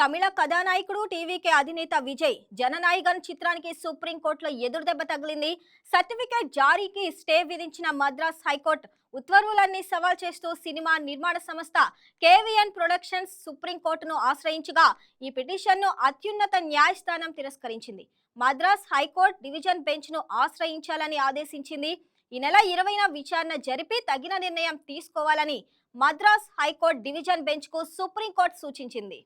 తమిళ కథానాయకుడు టీవీకే అధినేత విజయ్ జననాయగన్ చిత్రానికి సుప్రీంకోర్టులో ఎదురుదెబ్బ తగిలింది. సర్టిఫికేట్ జారీకి స్టే విధించిన మద్రాస్ హైకోర్టు ఉత్తర్వులన్నీ సవాల్ చేస్తూ సినిమా నిర్మాణ సంస్థ కేవీఎన్ ప్రొడక్షన్స్ సుప్రీంకోర్టును ఆశ్రయించగా ఈ పిటిషన్ను అత్యున్నత న్యాయస్థానం తిరస్కరించింది. మద్రాస్ హైకోర్టు డివిజన్ బెంచ్ను ఆశ్రయించాలని ఆదేశించింది. ఈ నెల ఇరవైన విచారణ జరిపి తగిన నిర్ణయం తీసుకోవాలని మద్రాస్ హైకోర్టు డివిజన్ బెంచ్కు సుప్రీంకోర్టు సూచించింది.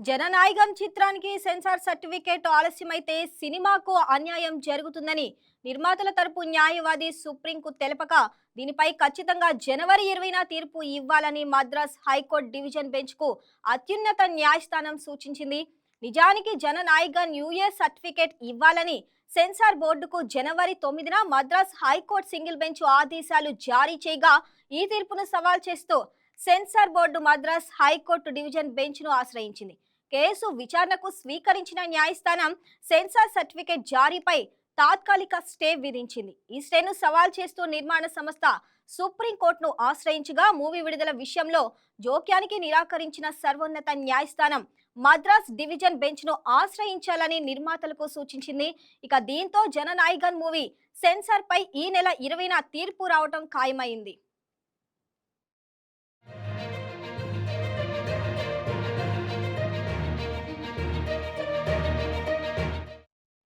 జననాయకం చిత్రానికి సెన్సార్ సర్టిఫికేట్ ఆలస్యమైతే సినిమాకు అన్యాయం జరుగుతుందని నిర్మాతల తరపు న్యాయవాది సుప్రీంకు తెలపక దీనిపై ఖచ్చితంగా జనవరి ఇరవైన తీర్పు ఇవ్వాలని మద్రాస్ హైకోర్టు డివిజన్ బెంచ్కు అత్యున్నత న్యాయస్థానం సూచించింది. నిజానికి జననాయగన్ యూఏ సర్టిఫికేట్ ఇవ్వాలని సెన్సార్ బోర్డుకు జనవరి తొమ్మిదిన మద్రాస్ హైకోర్టు సింగిల్ బెంచ్ ఆదేశాలు జారీ చేయగా ఈ తీర్పును సవాల్ చేస్తూ censor board Madras high court division బెంచ్ను ఆశ్రయించింది. కేసు విచారణకు స్వీకరించిన న్యాయస్థానం సెన్సార్ సర్టిఫికేట్ జారీపై తాత్కాలిక స్టే విధించింది. ఈ స్టేను సవాల్ చేస్తూ నిర్మాణ సంస్థ సుప్రీంకోర్టును ఆశ్రయించగా మూవీ విడుదల విషయంలో జోక్యానికి నిరాకరించిన సర్వోన్నత న్యాయస్థానం మద్రాస్ డివిజన్ బెంచ్ను ఆశ్రయించాలని నిర్మాతలకు సూచించింది. ఇక దీంతో జననాయగన్ మూవీ సెన్సార్ పై ఈ నెల ఇరవైన తీర్పు రావటం ఖాయమైంది.